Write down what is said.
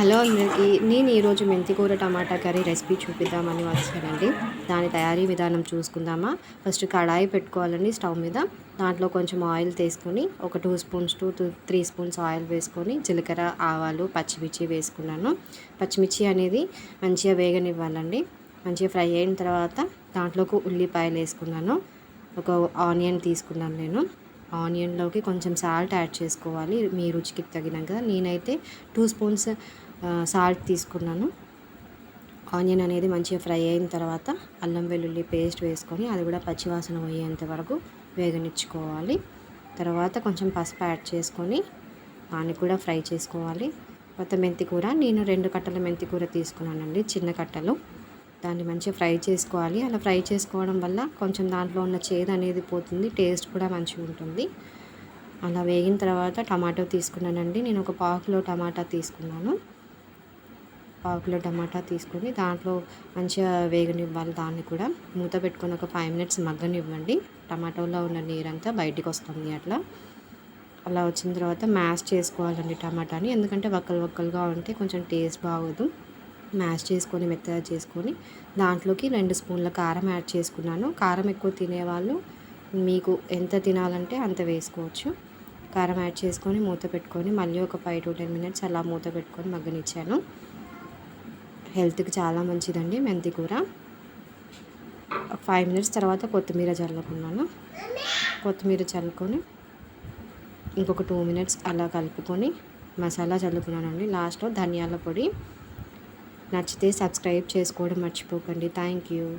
Hello అందరికీ నేను ఈరోజు మెంతికూర టమాటా కర్రీ రెసిపీ చూపిద్దామని వచ్చానండి. దాని తయారీ విధానం చూసుకుందామా? ఫస్ట్ కడాయి పెట్టుకోవాలండి స్టవ్ మీద. దాంట్లో కొంచెం ఆయిల్ తీసుకొని ఒక two spoons two two three spoons oil వేసుకొని జీలకర్ర ఆవాలు పచ్చిమిర్చి వేసుకున్నాను. పచ్చిమిర్చి అనేది మంచిగా వేగనివ్వాలండి. మంచిగా ఫ్రై అయిన తర్వాత దాంట్లోకి ఉల్లిపాయలు వేసుకున్నాను. ఒక ఆనియన్ తీసుకున్నాను నేను. ఆనియన్లోకి కొంచెం సాల్ట్ యాడ్ చేసుకోవాలి. మీ రుచికి తగినాక నేనైతే టూ స్పూన్స్ సాల్ట్ తీసుకున్నాను. ఆనియన్ అనేది మంచిగా ఫ్రై అయిన తర్వాత అల్లం వెల్లుల్లి పేస్ట్ వేసుకొని అది కూడా పచ్చివాసన పోయేంత వరకు వేగనిచ్చుకోవాలి. తర్వాత కొంచెం పసుపు యాడ్ చేసుకొని దాన్ని కూడా ఫ్రై చేసుకోవాలి. కొత్త మెంతి కూర నేను రెండు కట్టల మెంతి కూర తీసుకున్నానండి చిన్న కట్టలు. దాన్ని మంచిగా ఫ్రై చేసుకోవాలి. అలా ఫ్రై చేసుకోవడం వల్ల కొంచెం దాంట్లో ఉన్న చేదు అనేది పోతుంది టేస్ట్ కూడా మంచిగా ఉంటుంది. అలా వేగిన తర్వాత టమాటో తీసుకున్నానండి. నేను ఒక పావు కిలో టమాటా తీసుకున్నాను. పావు కిలో టమాటా తీసుకొని దాంట్లో మంచిగా వేగనివ్వాలి దాన్ని కూడా. మూత పెట్టుకొని ఒక ఫైవ్ మినిట్స్ మగ్గనివ్వండి. టమాటోలో ఉన్న నీరంతా బయటికి వస్తుంది అట్లా. అలా వచ్చిన తర్వాత మ్యాష్ చేసుకోవాలండి టమాటాని. ఎందుకంటే వక్కలు వక్కలుగా ఉంటే కొంచెం టేస్ట్ బాగోదు. మ్యాష్ చేసుకొని మెత్తగా చేసుకొని దాంట్లోకి రెండు స్పూన్ల కారం యాడ్ చేసుకున్నాను. కారం ఎక్కువ తినేవాళ్ళు మీకు ఎంత తినాలంటే అంత వేసుకోవచ్చు. కారం యాడ్ చేసుకొని మూత పెట్టుకొని మళ్ళీ ఒక ఫైవ్ టు టెన్ మినిట్స్ అలా మూత పెట్టుకొని మగ్గనిచ్చాను. హెల్త్కి చాలా మంచిదండి మెంతి కూర. ఫైవ్ మినిట్స్ తర్వాత కొత్తిమీర చల్లుకున్నాను. కొత్తిమీర చల్లుకొని ఇంకొక టూ మినిట్స్ అలా కలుపుకొని మసాలా చల్లుకున్నానండి. లాస్ట్లో ధనియాల పొడి. నచ్చితే సబ్స్క్రైబ్ చేసుకోవడం మర్చిపోకండి. Thank you.